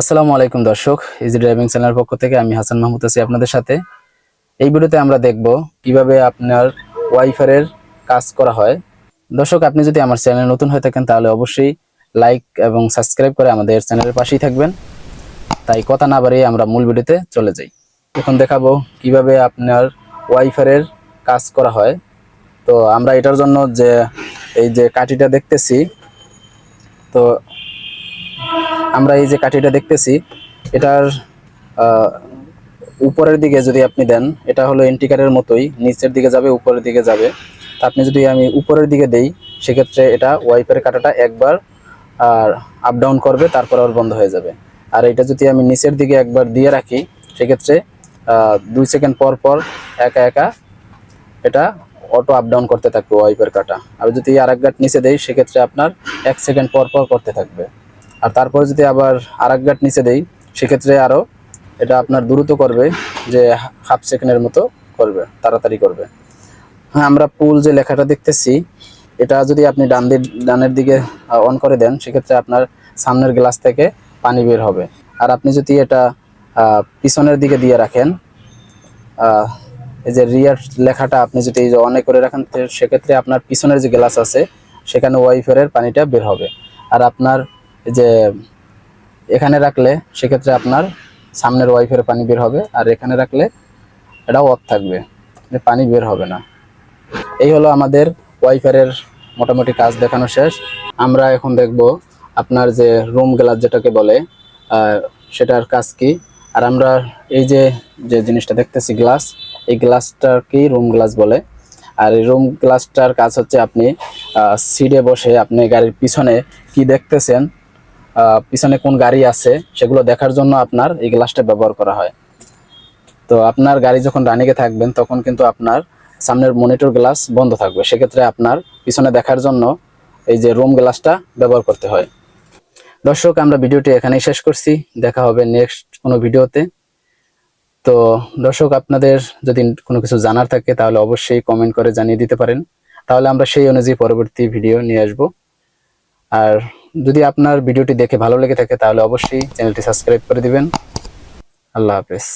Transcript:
আসসালামু আলাইকুম দর্শক ইজি ড্রাইভিং চ্যানেলের পক্ষ থেকে আমি হাসান মাহমুদ আছি আপনাদের সাথে। এই ভিডিওতে আমরা দেখব কীভাবে আপনার ওয়াইফারের কাজ করা হয়। দর্শক, আপনি যদি আমার চ্যানেলে নতুন হয়ে থাকেন, তাহলে অবশ্যই লাইক এবং সাবস্ক্রাইব করে আমাদের চ্যানেলের পাশেই থাকবেন। তাই কথা না বাড়িয়ে আমরা মূল ভিডিওতে চলে যাই। এখন দেখাবো কীভাবে আপনার ওয়াইফারের কাজ করা হয়। তো আমরা এটার জন্য যে, এই যে কাঠিটা দেখতেছি, তো আমরা এই যে কাঠিটা দেখতেছি, এটার উপরের দিকে যদি আপনি দেন, এটা হলো এন্টিকারের মতোই, নিচের দিকে যাবে, উপরের দিকে যাবে। তা আপনি যদি আমি উপরের দিকে দেই, সেক্ষেত্রে এটা ওয়াইপের কাটাটা একবার, আর আপ ডাউন করবে, তারপর আবার বন্ধ হয়ে যাবে। আর এটা যদি আমি নিচের দিকে একবার দিয়ে রাখি, সেক্ষেত্রে দুই সেকেন্ড পর পর একা একা এটা অটো আপ ডাউন করতে থাকবে ওয়াইপের কাটা। আর যদি আর এক নিচে দেই, সেক্ষেত্রে আপনার এক সেকেন্ড পর পর করতে থাকবে। আর তারপর যদি আবার আর এক গাট নিচে দেই, সেক্ষেত্রে আরও এটা আপনার দ্রুত করবে যে হাফ সেকেন্ডের মতো করবে, তাড়াতাড়ি করবে। হ্যাঁ আমরা পুল যে লেখাটা দেখতেছি, এটা যদি আপনি ডান দিক, ডানের দিকে অন করে দেন, সেক্ষেত্রে আপনার সামনের গ্লাস থেকে পানি বের হবে। আর আপনি যদি এটা পিছনের দিকে দিয়ে রাখেন এই যে রিয়ার লেখাটা আপনি যদি এই যে করে রাখেন সেক্ষেত্রে আপনার পিছনের যে গ্লাস আছে, সেখানে ওয়াইফারের পানিটা বের হবে। আর আপনার যে এখানে রাখলে সেক্ষেত্রে আপনার সামনের ওয়াইফারের পানি বের হবে, আর এখানে রাখলে এটা অফ থাকবে মানে পানি বের হবে না। এই হলো আমাদের ওয়াইফারের মোটামুটি কাজ দেখানো শেষ। আমরা এখন দেখব আপনার যে রুম গ্লাস যেটাকে বলে সেটার কাজ কি। আর আমরা এই যে যে জিনিসটা দেখতেছি গ্লাস এই গ্লাসটাকেই রুম গ্লাস বলে। আর এই রুম গ্লাসটার কাজ হচ্ছে আপনি সিটে বসে আপনি গাড়ির পিছনে কি দেখতেছেন পিছনে কোন গাড়ি আছে, সেগুলো দেখার জন্য আপনার এই গ্লাসটা ব্যবহার করা হয়। তো আপনার গাড়ি যখন রানিংয়ে থাকবেন, তখন কিন্তু আপনার সামনের মনিটর গ্লাস বন্ধ থাকবে। সেক্ষেত্রে আপনার পিছনে দেখার জন্য এই যে রুম গ্লাসটা ব্যবহার করতে হয়। দর্শক, আমরা ভিডিওটি এখানেই শেষ করছি। দেখা হবে নেক্সট কোনো ভিডিওতে। তো দর্শক, আপনাদের যদি কোনো কিছু জানার থাকে, তাহলে অবশ্যই কমেন্ট করে জানিয়ে দিতে পারেন। তাহলে আমরা সেই অনুযায়ী পরবর্তী ভিডিও নিয়ে আসব। আর যদি আপনার ভিডিওটি দেখে ভালো লেগে থাকে, তাহলে অবশ্যই চ্যানেলটি সাবস্ক্রাইব করে দিবেন। আল্লাহ হাফেজ।